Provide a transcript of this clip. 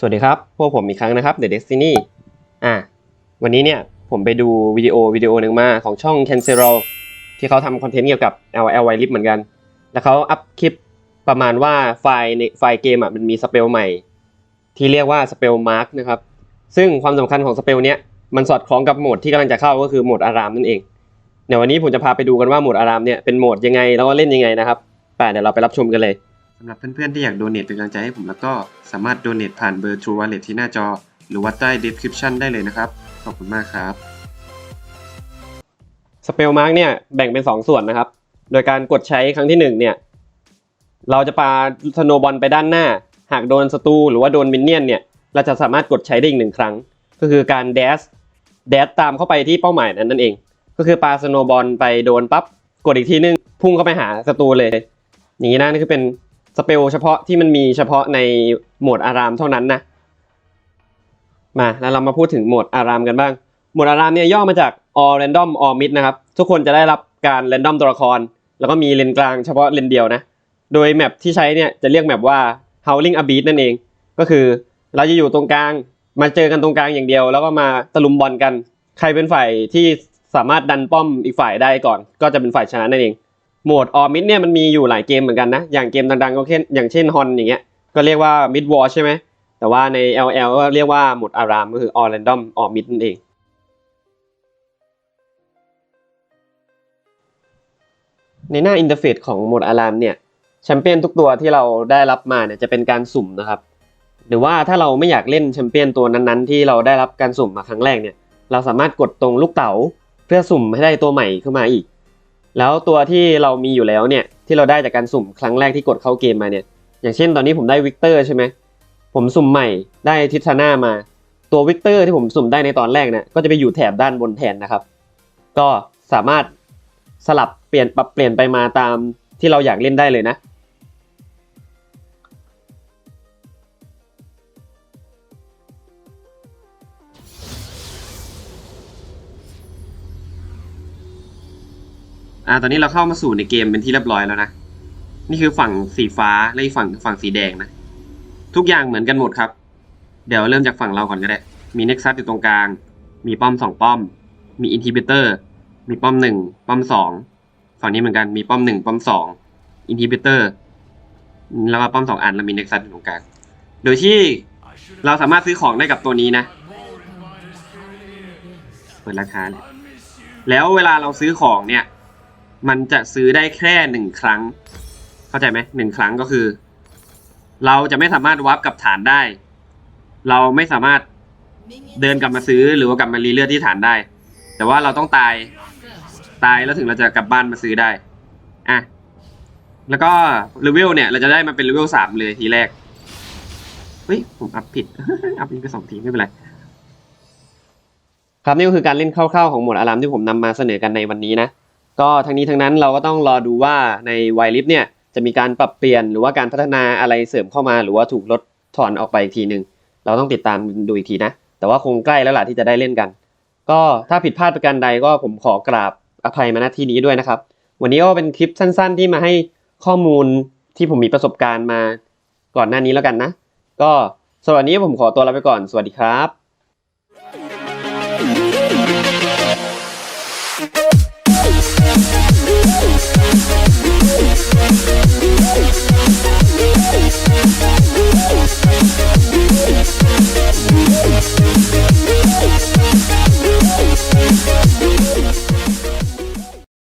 สวัสดีครับ พวกผมอีกครั้งนะครับ The Destiny อะวันนี้เนี่ยผมไปดูวิดีโอวิดีโอหนึ่งมาของช่อง c a n c e r o ที่เขาทำคอนเทนต์เกี่ยวกับ LL w i l i p เหมือนกัน แล้วเขาอัพคลิปประมาณว่าไฟล์ในไฟล์เกมอะมันมีสเปลใหม่ ที่เรียกว่าสเปลมาร์กนะครับ ซึ่งความสำคัญของสเปลเนี้ยมันสอดคล้องกับโหมดที่กำลังจะเข้าก็คือโหมดอารามนั่นเอง เดี๋ยววันนี้ผมจะพาไปดูกันว่าโหมดอารามเนี่ยเป็นโหมดยังไงแล้วก็เล่นยังไงนะครับไปเดี๋ยวเราไปรับชมกันเลย สำหรับเพื่อนๆที่อยากโดเนทเป็นกำลังใจให้ผมแล้วก็สามารถโดเนทผ่านเบอร์ True Wallet ที่หน้าจอ หรือว่าใต้ description ได้เลยนะครับ ขอบคุณมากครับสเปลมาร์กเนี่ยแบ่งเป็น 2 ส่วนนะครับ โดยการกดใช้ครั้งที่1เนี่ยเราจะปาสโนบอลไปด้านหน้า หากโดนศัตรูหรือว่าโดนมินเนี่ยนเนี่ยเราจะสามารถกดใช้ได้อีกหนึ่งครั้ง ก็คือการแดสแดสตามเข้าไปที่เป้าหมายนั้นนั่นเอง ก็คือปาสโนบอลไปโดนปั๊บกดอีกทีนึงพุ่งเข้าไปหาศัตรูเลย อย่างนี้นะนี่คือเป็น สเปลเฉพาะที่มันมีเฉพาะในโหมดอารามเท่านั้นนะ มาแล้วเรามาพูดถึงโหมดอารามกันบ้าง โหมดอารามเนี่ยย่อมาจาก all random all mid นะครับ ทุกคนจะได้รับการ random ตัวละคร แล้วก็มีเลนกลางเฉพาะเลนเดียวนะ โดยแมปที่ใช้เนี่ยจะเรียกแมปว่า howling abyss นั่นเอง ก็คือเราจะอยู่ตรงกลางมาเจอกันตรงกลางอย่างเดียว แล้วก็มาตะลุมบอลกัน ใครเป็นฝ่ายที่สามารถดันป้อมอีกฝ่ายได้ก่อน ก็จะเป็นฝ่ายชนะนั่นเอง โหมดออมิดเนี่ยมันมีอยู่หลายเกมเหมือนกันนะ อย่างเกมดังๆก็เช่นอย่างเช่นฮอนอย่างเงี้ยก็เรียกว่า mid war ใช่ไหมแต่ว่าใน LL ก็เรียกว่าโหมดอารามก็คือ all random all mid นั่นเอง ในหน้าอินเทอร์เฟซของโหมดอารามเนี่ยแชมเปี้ยนทุกตัวที่เราได้รับมาเนี่ยจะเป็นการสุ่มนะครับหรือว่าถ้าเราไม่อยากเล่นแชมเปี้ยนตัวนั้นๆ ที่เราได้รับการสุ่มมาครั้งแรกเนี่ยเราสามารถกดตรงลูกเต๋าเพื่อสุ่มให้ได้ตัวใหม่ขึ้นมาอีก แล้วตัวที่เรามีอยู่แล้วเนี่ยที่เราได้จากการสุ่มครั้งแรกที่กดเข้าเกมมาเนี่ย อย่างเช่นตอนนี้ผมได้วิกเตอร์ใช่ไหมผมสุ่มใหม่ได้ทิทาน่ามา ตัววิกเตอร์ที่ผมสุ่มได้ในตอนแรกเนี่ยก็จะไปอยู่แถบด้านบนแทนนะครับ ก็สามารถสลับเปลี่ยนปรับเปลี่ยนไปมาตามที่เราอยากเล่นได้เลยนะ อ่าตอนนี้เราเข้ามาสู่ในเกมเป็นที่เรียบร้อยแล้วนะ นี่คือฝั่งสีฟ้าและอีกฝั่งฝั่งสีแดงนะ ทุกอย่างเหมือนกันหมดครับ เดี๋ยวเริ่มจากฝั่งเราก่อนก็ได้ มีเน็กซัสอยู่ตรงกลาง มีป้อมสองป้อม มีอินทิบิเตอร์ มีป้อมหนึ่งป้อมสอง ฝั่งนี้เหมือนกัน มีป้อมหนึ่งป้อมสอง อินทิบิเตอร์ แล้วก็ป้อมสองอันแล้วมีเน็กซัสอยู่ตรงกลาง โดยที่เราสามารถซื้อของได้กับตัวนี้นะ เปิดราคาเลยแล้วเวลาเราซื้อของเนี่ย มันจะซื้อได้แค่หนึ่งครั้ง เข้าใจไหมหนึ่งครั้งก็คือ เราจะไม่สามารถวับกับฐานได้ เราไม่สามารถเดินกลับมาซื้อหรือว่ากลับมารีเลือดที่ฐานได้ แต่ว่าเราต้องตายตายแล้วถึงเราจะกลับบ้านมาซื้อได้อะแล้วก็เลเวลเนี่ย เราจะได้มาเป็นเลเวลสามเลยทีแรกเฮ้ยผมอัพผิด อัพนี้ไปสองทีไม่เป็นไรครับนี่ก็คือการเล่นคร่าวๆของหมดอารามที่ผมนำมาเสนอกันในวันนี้นะ ก็ทั้งนี้ทั้งนั้นเราก็ต้องรอดูว่าในไวลิฟเนี่ยจะมีการปรับเปลี่ยนหรือว่าการพัฒนาอะไรเสริมเข้ามา หรือว่าถูกลดถอนออกไปอีกทีหนึ่งเราต้องติดตามดูอีกทีนะ แต่ว่าคงใกล้แล้วล่ะที่จะได้เล่นกัน ก็ถ้าผิดพลาดประการใดก็ผมขอกราบอภัยมาณที่นี้ด้วยนะครับ วันนี้ก็เป็นคลิปสั้น ๆ ที่มาให้ข้อมูลที่ผมมีประสบการณ์มาก่อนหน้านี้แล้วกันนะ ก็สำหรับวันนี้ผมขอตัวลาไปก่อน สวัสดีครับ